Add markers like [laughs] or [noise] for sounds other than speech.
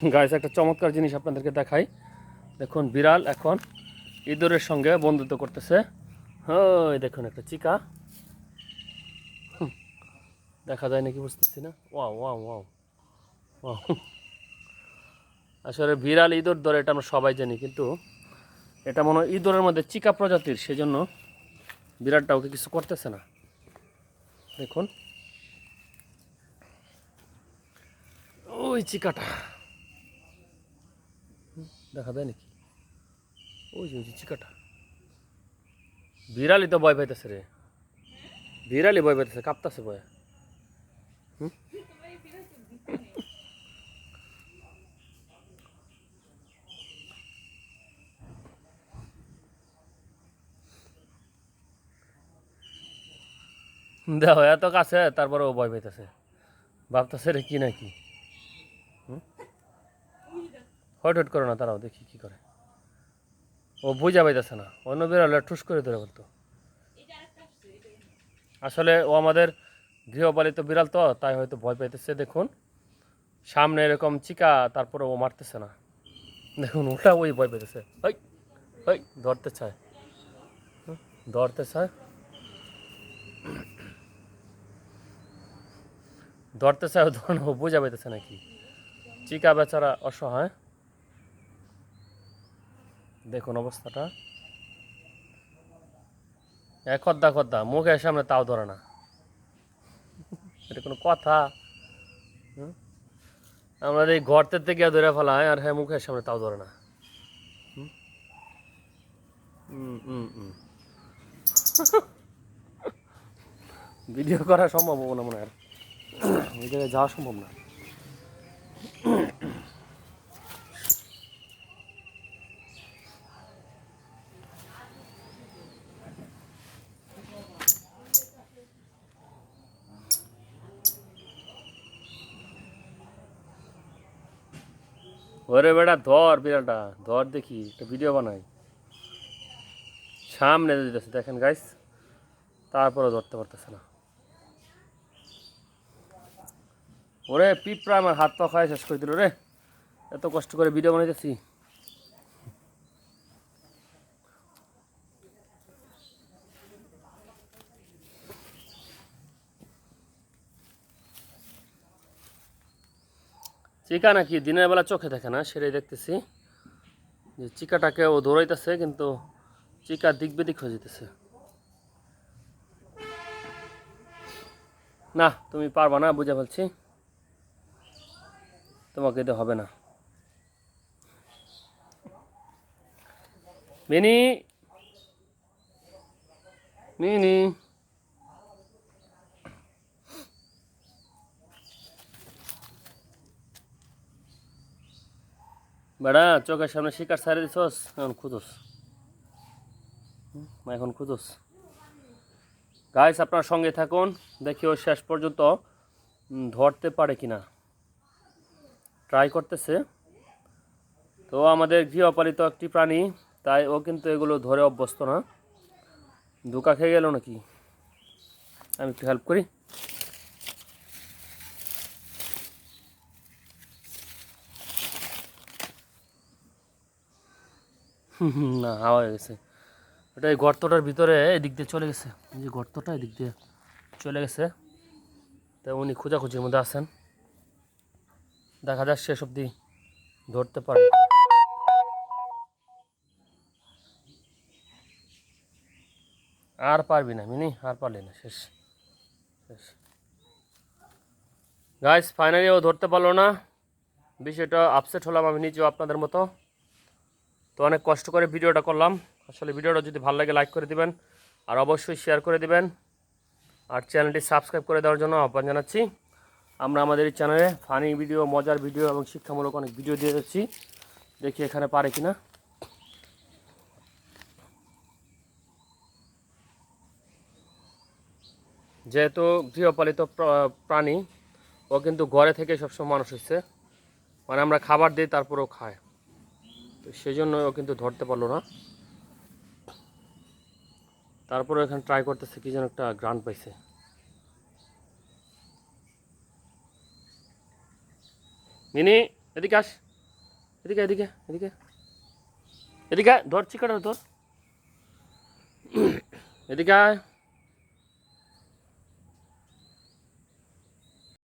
Guys একটা চমৎকার জিনিস আপনাদেরকে দেখাই। দেখুন, বিড়াল এখন ইঁদুরের সঙ্গে বন্ধুত্ব করতেছে। ওই দেখুন, একটা চিকা। দেখা যায় নাকি বুঝতেছি না। Wow wow wow wow. আসলে বিড়াল ইঁদুর ধরে এটা আমরা সবাই জানি, কিন্তু এটা মনে হয় ইঁদুরের মধ্যে চিকা প্রজাতির, সেজন্য বিড়ালটা ওকে কিছু করতেছে না। দেখুন। ওই চিকাটা। দেখা যায় নাকি ওই যে ওই যে চিকাটা বিড়ালি তো ভয় পাইতেছে রে বিড়ালি ভয় পাইতেছে কাঁপতাছে ভয় হুম? দেখো এত কাছে তারপরে ও ভয় পাইতেছে ভাবতেছে রে কি নাকি হট হট করো না তারাও দেখি কি করে। ও বুঝা পাইতেছে না। অন্য বিড়ালে ঠুস করে ধরে বলতো। আসলে ও আমাদের গৃহপালিত বিড়াল তো, তাই হয়তো ভয় পাইতেছে। দেখুন, সামনে এরকম চিকা, তারপরে ও মারতেছে না। দেখুন ওটা ওই ভয় পেতেছে ওই ওই ধরতে চায়। ধরতে চায়। ধরতে চায় ও বুঝা পাইতেছে নাকি। চিকা বেচারা অসহায়। দেখুন অবস্থাটা। এক খদ্দা খদ্দা মুখের সামনে তাও ধরে না। এটা কোনো কথা? আমরা এই ঘরতে থেকে ধরে ফেলায় আর হ্যাঁ মুখের সামনে তাও ধরে না। ভিডিও করা সম্ভব হব না মনে হয়। যাওয়া সম্ভব না। ওরে বেড়া ধর বিড়ালটা, ধর দেখি, একটা ভিডিও বানাই। সামনে দিতেছে দেখেন গাইস তারপরে ধরতে পারতেছে না। ওরে, পিঁপড়া আমার হাত পা খায় শেষ করে দিল রে। এত কষ্ট করে ভিডিও বানাইতেছি। চিকা নাকি দিনের বেলা চোখে দেখে না, সেটাই দেখতেছি। যে চিকাটাকে ও দৌড়াইতেছে, কিন্তু চিকা দিক বেদিক হয়ে না, তুমি পারবা না, বুঝে ফেলছি। তোমাকে দিতে হবে না। মিনি! মিনি! বেড়া, চোখের সামনে শিকার ছাড়ে দিছস? এখন খুঁজোস। এখন খুঁজোস। গাইস আপনার সঙ্গে থাকুন, দেখি ও শেষ পর্যন্ত ধরতে পারে কিনা। ট্রাই করতেছে। তো আমাদের গৃহপালিত একটি প্রাণী, তাই ও কিন্তু এগুলো ধরে অভ্যস্ত না। ধোকা খেয়ে গেল নাকি? আমি একটু হেল্প করি। [laughs] না, হাওয়া হয়ে গেছে। ওটা এই গর্তটার ভিতরে এদিক দিয়ে চলে গেছে। যে গর্তটা এদিক দিয়ে চলে গেছে। তা উনি খোঁজাখুঁজির মধ্যে আছেন। দেখা যাক শেষ অবধি ধরতে পারে। আর পারবি না মিনি, আর পারলি না, শেষ। শেষ। গাইস ফাইনালি ও ধরতে পারল না। বিষয়টা আপসেট হলাম আমি নিজেও আপনাদের মতো। তো অনেক কষ্ট করে ভিডিওটা করলাম। আসলে ভিডিওটা যদি ভালো লাগে লাইক করে দিবেন আর অবশ্যই শেয়ার করে দিবেন। আর চ্যানেলটি সাবস্ক্রাইব করে দেওয়ার জন্য আহ্বান জানাচ্ছি। আমরা আমাদের এই চ্যানেলে ফানি ভিডিও মজার ভিডিও এবং শিক্ষামূলক অনেক ভিডিও দিয়ে যাচ্ছি। দেখি এখানে পারে কিনা। যেহেতু গৃহপালিত প্রাণী, ও কিন্তু ঘরে থেকে সবসময় মানুষ হচ্ছে মানে আমরা খাবার দিই তারপরেও খায়। তো সেই জন্য ও কিন্তু ধরতে পারল না। তারপরে এখানে ট্রাই করতেছে, কি যেন একটা গ্রান্ট পাইছে। মিনি এদিকে আস। এদিকে এদিকে এদিকে। এদিকে ধর, চিকাটা ধর। এদিকে